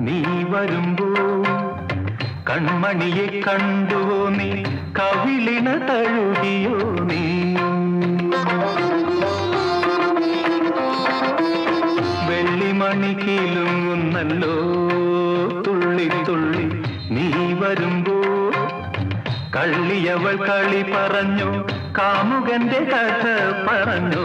നീ വരുമ്പോ കൺമണിയെ കണ്ടുവോ നീ കവിളിന തഴുകിയോ നീ? വെള്ളിമണി കീലുങ്ങുന്നല്ലോ തുള്ളി തുള്ളി നീ വരുമ്പോ കള്ളിയവൾ കളി പറഞ്ഞു കാമുകന്റെ കഥ പറഞ്ഞു?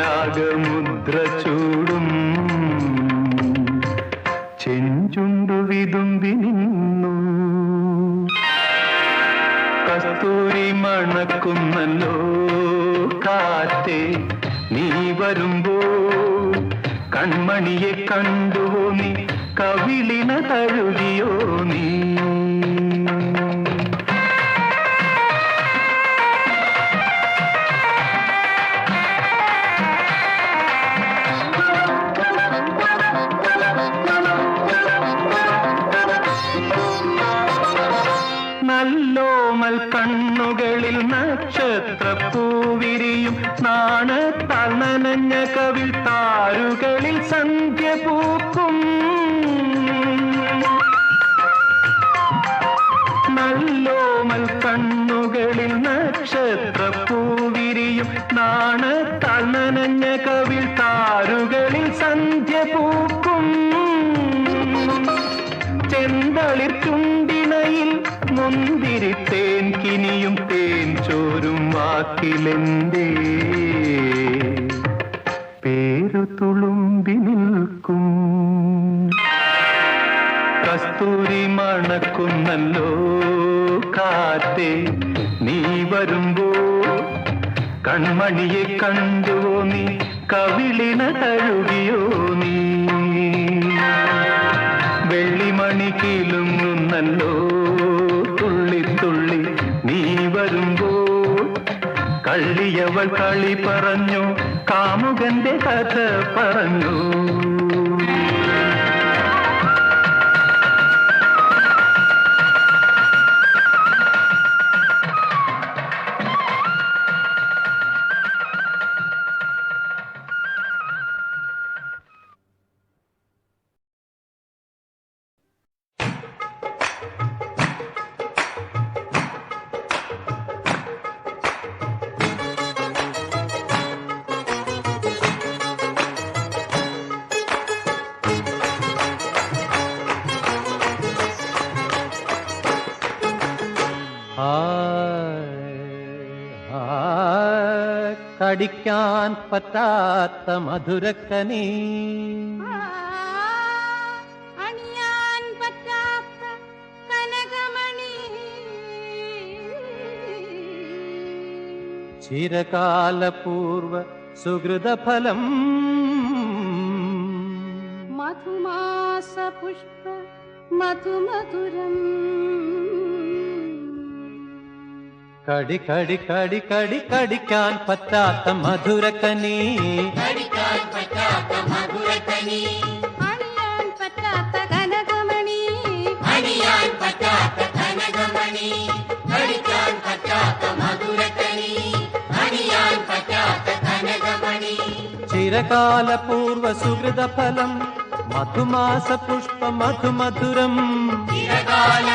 രാഗമുദ്ര ചൂടും. ചെഞ്ചുണ്ടു വിതുമ്പി നിന്നു. കസ്തൂരി മണക്കുന്നല്ലോ കാറ്റേ നീ വരുമ്പോ കൺമണിയെ കണ്ടുവോ നീ? കവിളിന തഴുകിയോ നീ? നനഞ്ഞ കവിൾ താരുകളിൽ സന്ധ്യ പൂക്കും. നല്ലോമൽ കണ്ണുകളിൽ നക്ഷത്ര പൂവിരിയും നാണ നനഞ്ഞ കവിൾ താരുകളിൽ സന്ധ്യ പൂക്കും. ചെന്തളിർ ചുണ്ടിണയിൽ മുന്തിരി തേൻ കിനിയും തേൻ ചോരും വാക്കിലെന്തേ? പേരു തുളുമ്പി നിൽക്കും കസ്തൂരി മണക്കുന്നല്ലോ കാത്തേ നീ വരുമ്പോ കൺമണിയെ കണ്ടുവോ നീ കവിളിന തഴുകിയോ നീ? വെള്ളിമണി കീലുങ്ങുന്നല്ലോ തുള്ളി തുള്ളി നീ വരുമ്പോ കള്ളിയവൾ കളി പറഞ്ഞു കാമുകന്റെ കഥ പറഞ്ഞു. पत्रात्तमधुरकनी मधुर कनीया चिरकाल पूर्व सुहृदफलम् मधुमासपुष्प मधुमधुरम् കടി കടി കടി കടി കടിക്കാൻ പറ്റാത്ത മധുരക്കനി. അണിയാൻ പറ്റാത്ത കനകമണി ചിരകാല പൂർവ സുഹൃത ഫലം മധുമാസ പുഷ്പ മധുമധുരം. ചിരകാല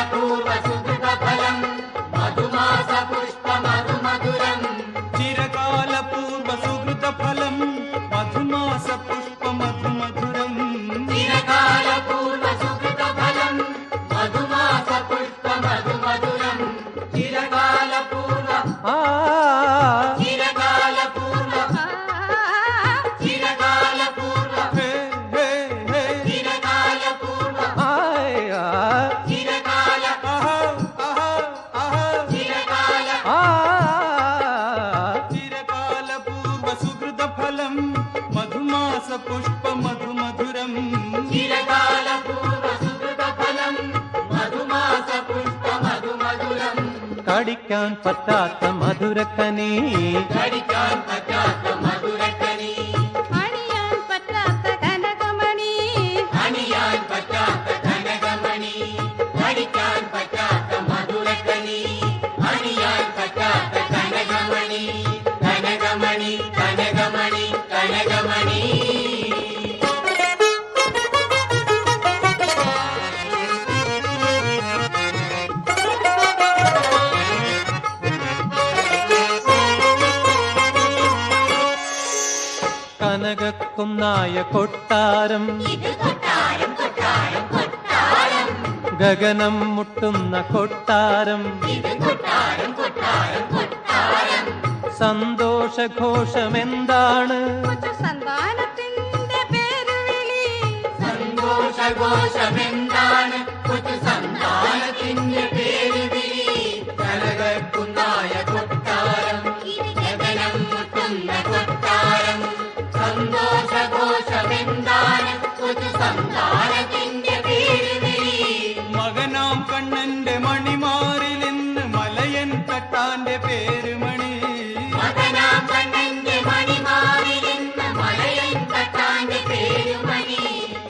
പുഷ്പ മധുമധുരം കടിക്കാൻ പറ്റാത്ത മധുരക്കനേ. കടിക്കാൻ പറ്റാത്ത കനകക്കുന്നായ കൊട്ടാരം. ഗഗനം മുട്ടുന്ന കൊട്ടാരം. സന്തോഷഘോഷമെന്താണ്? കൊച്ചു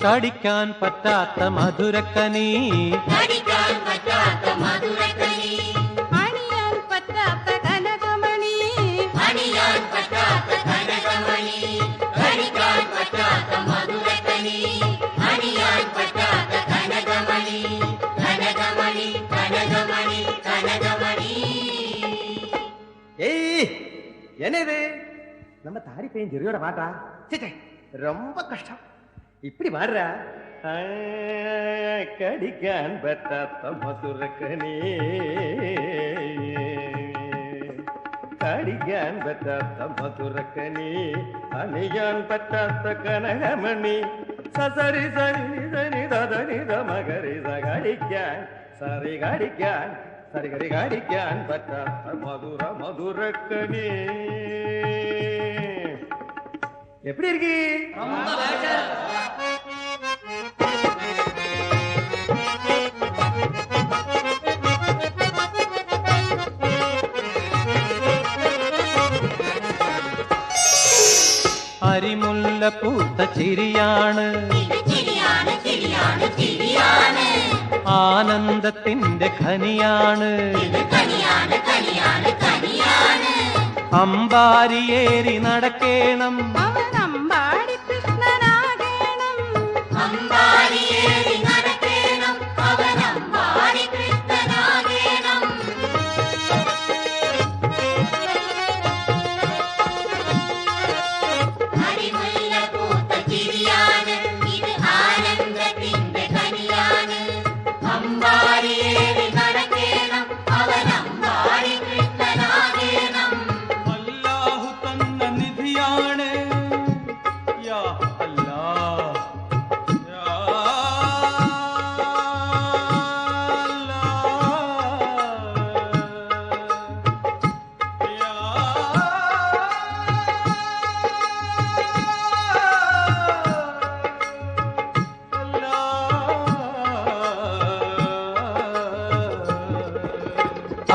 കടിക്കാൻ പറ്റാത്ത മധുരക്കനി അണിയാൻ പറ്റാത്ത കനകമണി ஏய் என்னது நம்ம தாடி பையன் ஜெரியோட மாட்டா சிச்சே ரொம்ப கஷ்டம் இப்படி வர்ற ஆ, கடிக்கான் பட்டாத்த மதுரக்கனே கடிக்கான் பட்டாத்த மதுரக்கனே அணியான் பட்டாத்த கனகமணி. சசரி சரி சரி ததனி தமகரி சகடிக்கான். சரி கடிக்கான் சரி கடி கடிக்கான் பட்டாத்த மதுர மதுரக்கனே எப்படி இருக்கு. അരിമുല്ല പൂത്ത ചിരിയാണ്. ആനന്ദത്തിന്റെ ഖനിയാണ്. അമ്പാരിയേറി നടക്കേണം.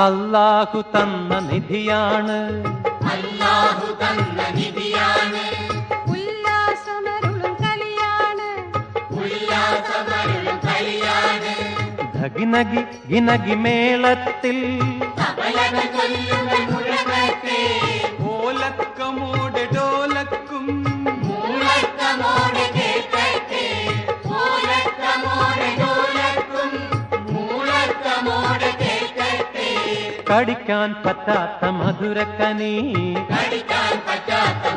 അല്ലാഹു തന്ന നിധിയാണ്. ഉല്ലാസമരുളും കലിയാണ്. ധഗിനഗി ഗിനഗി മേളത്തിൽ ഓലക്കമോടെ കടിക്കാൻ പറ്റാത്ത മധുരക്കനീ. കടിക്കാൻ പറ്റാത്ത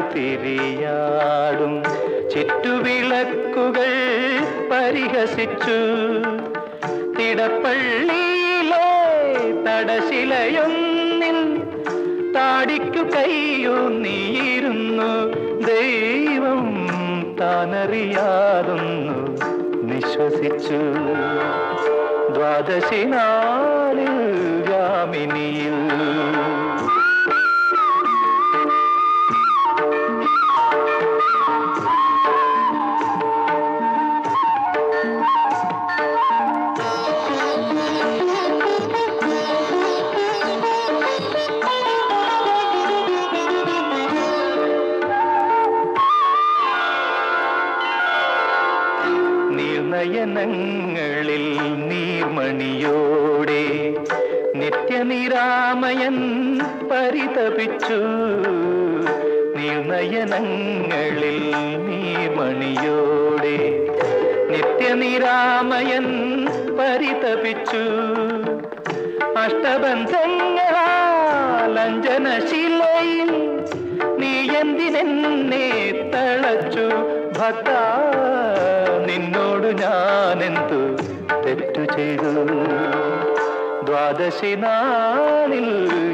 പടുതിരിയാടും ചുറ്റുവിളക്കുകൾ പരിഹസിച്ചു. തിടപ്പള്ളിയിലെ തടശിലയൊന്നിൽ താടിക്കു കൈയൂന്നിയിരുന്നു ദൈവം താനറിയാതൊന്നു നിശ്വസിച്ചു. ദ്വാദശിനാലിൽ ഗാമിനിയിൽ നീർനയനങ്ങളിൽ നീർമണിയോടെ നിത്യനിരാമയൻ പരിതപിച്ചു. നീർനയനങ്ങളിൽ നീർമണിയോടെ നിത്യനിരാമയൻ പരിതപിച്ചു. അഷ്ടബന്ധങ്ങളാലഞ്ജനശിലയിൽ നീ എന്തിനെന്നെ തളച്ചു. ഭക്ത നിന്നോട് ഞാനെന്തു തെറ്റു ചെയ്തു? ദ്വാദശി നാളിൽ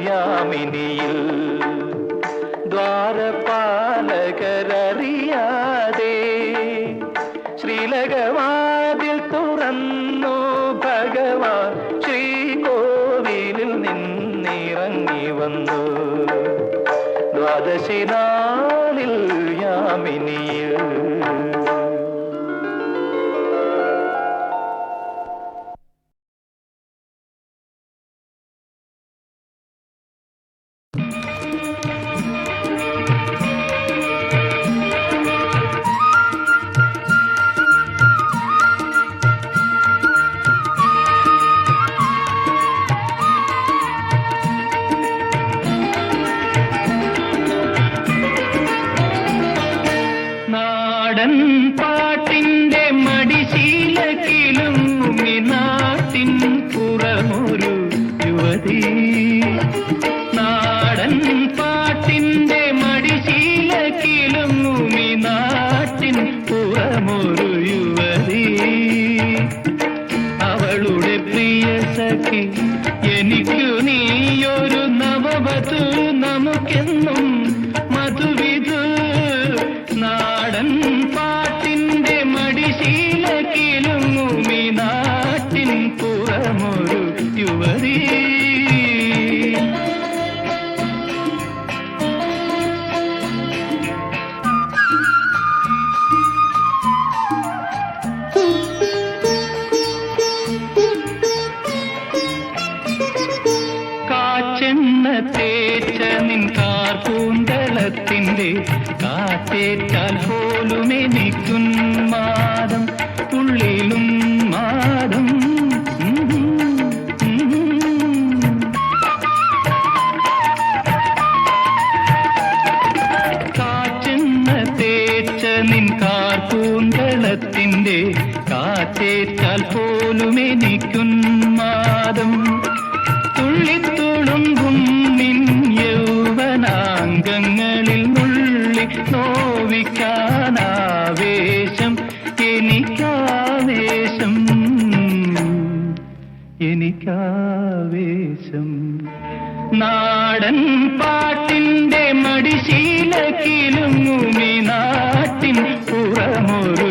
യാമിനിയിൽ ദ്വാരപാലകരറിയാതെ பாடன் பா காத்தேற்ற നോവിക്കാനാവേശം എനിക്കാവേശം എനിക്കാവേശം നാടൻ പാട്ടിന്റെ മടിശീല കിലുങ്ങുമി നാട്ടിൻ പുറമൊരു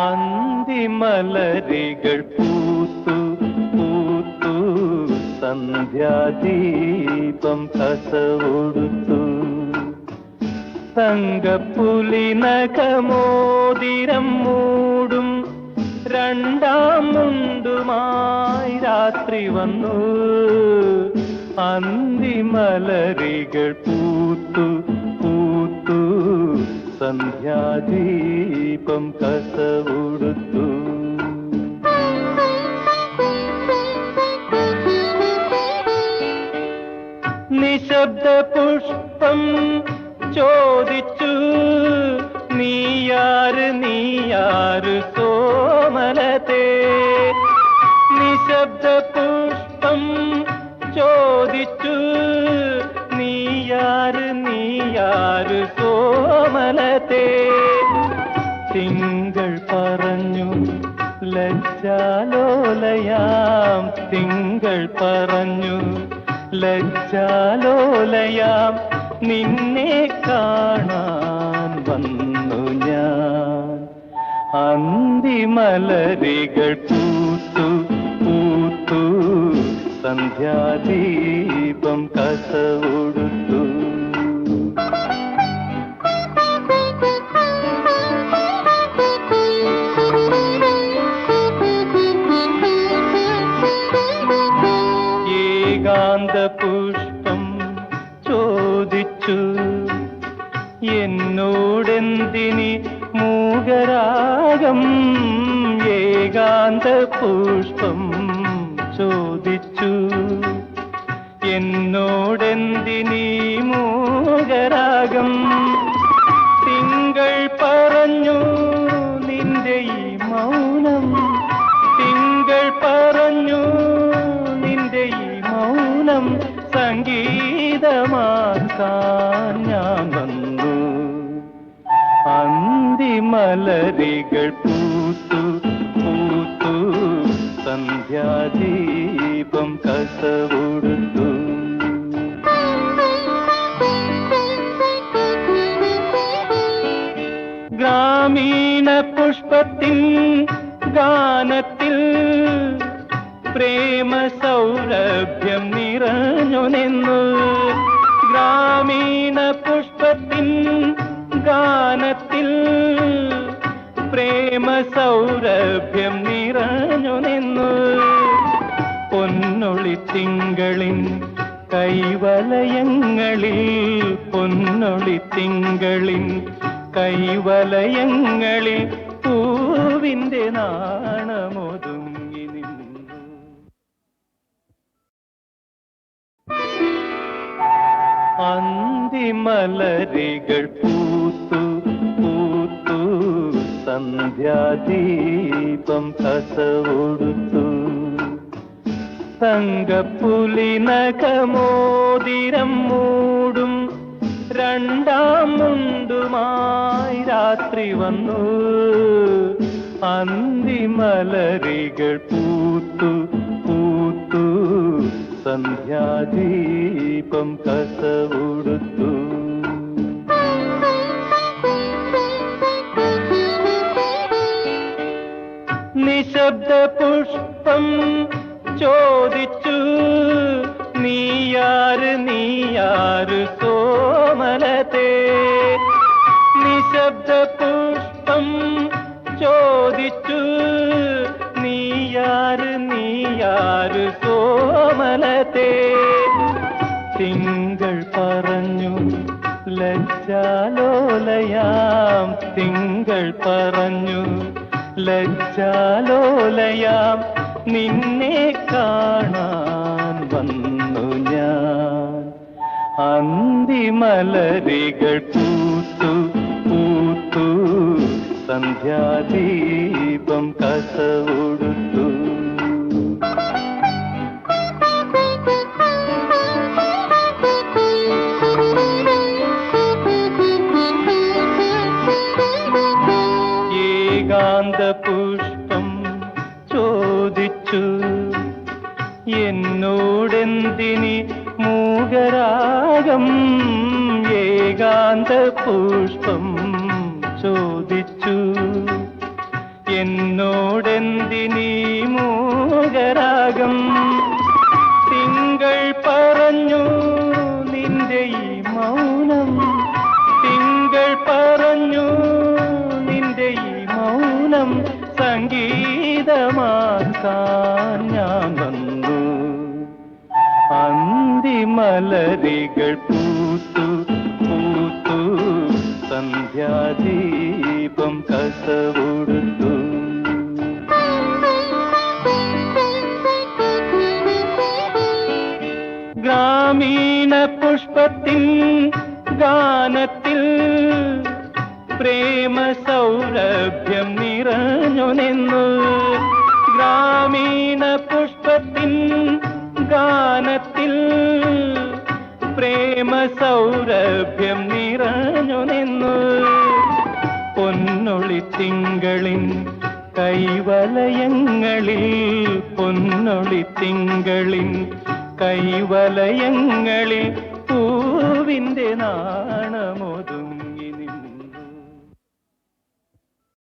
അന്തിമലരികൾ പൂത്തു പൂത്തു. സന്ധ്യാദീപം കസവൊടുത്തു. തങ്കപ്പുലി നഖമോതിരം മൂടും. രണ്ടാം മുണ്ടുമായി രാത്രി വന്നു. അന്തിമലരികൾ പൂത്തു പൂത്തു. സന്ധ്യാദീപം കസവുടുത്തു നിശബ്ദ പുഷ്പം ചോദിച്ചു നീയാര് നീയാര് സോമലത്തെ നിശബ്ദ പുഷ്പം ചോദിച്ചു നീയാര് നീയാര് സോമലത്തെ തിങ്കൾ പറഞ്ഞു ലജ്ജാലോലയാം തിങ്കൾ പറഞ്ഞു ലജ്ജാലോലയാം നിന്നെ കാണാൻ വന്നു ഞാൻ. അന്തിമലരികൾ പൂത്തു പൂത്തു സന്ധ്യാദീപം കസവൊടുത്തു മൂകരാഗം ഏകാന്ത പുഷ്പം ചോദിച്ചു. എന്നോടെന്തിനീ മൂകരാഗം അന്തിമലരികൾ പൂത്തു പൂത്തു. സന്ധ്യാദീപം കസവൊടുത്തു. ഗ്രാമീണ പുഷ്പത്തിൻ ഗാനത്തിൽ പ്രേമ സൗരഭ്യം നിറഞ്ഞു നിന്നു ഗ്രാമീണ പുഷ്പത്തിൻ ഗാനത്തിൽ പ്രേമ സൗരഭ്യം നിറഞ്ഞു നിന്നു. പൊന്നൊളി തിങ്കളിൻ കൈവലയങ്ങളിൽ പൊന്നൊളി തിങ്കളിൻ കൈവലയങ്ങളിൽ പൂവിന്റെ നാണമൊതുങ്ങി നിന്നു. അന്തിമലരികൾ പൂത്തു സന്ധ്യാദീപം കസവൊടുത്തു. തങ്കപ്പുലി നഖമോതിരം മൂടും. രണ്ടാം മുണ്ടുമായി രാത്രി വന്നു. അന്തിമലരികൾ പൂത്തു പൂത്തു. സന്ധ്യാദീപം കസവുടുത്തു. നിശബ്ദ പുഷ്പം ചോദിച്ചു നീയാറ് നീയാറ് സോമലത്തെ നിശബ്ദ പുഷ്പം ചോദിച്ചു. നീയാറ് നീയാറ് സോമലത്തെ തിങ്കൾ പറഞ്ഞു ലജ്ജാലോലയാം. തിങ്കൾ പറഞ്ഞു ലജ്ജാലോലയാം. നിന്നെ കാണാൻ വന്നു ഞാൻ. അന്തിമലരികൾ പൂത്തു പൂത്തു. സന്ധ്യാദീപം കസവൊടുത്തു. ഏകാന്ത പുഷ്പം ചോദിച്ചു. എന്നോടെന്തിനി മൂകരാഗം? ഏകാന്ത പുഷ്പം ചോദിച്ചു. എന്നോടെന്തിനി മൂകരാഗം ഞാൻ വന്നു അന്തിമലരികൾ പൂത്തു പൂത്തു. സന്ധ്യാദീപം കസവൊടുത്തു. ഗ്രാമീണ പുഷ്പത്തിൻ ഗാനത്തിൽ പ്രേമ സൗരഭ്യം നിറഞ്ഞു നിന്നു. സൗരഭ്യം നിറഞ്ഞു നിന്നു. പൊന്നൊളി തിങ്കളിൻ കൈവലയങ്ങളിൽ പൊന്നൊളി തിങ്കളിൻ കൈവലയങ്ങളിൽ പൂവിന്റെ നാ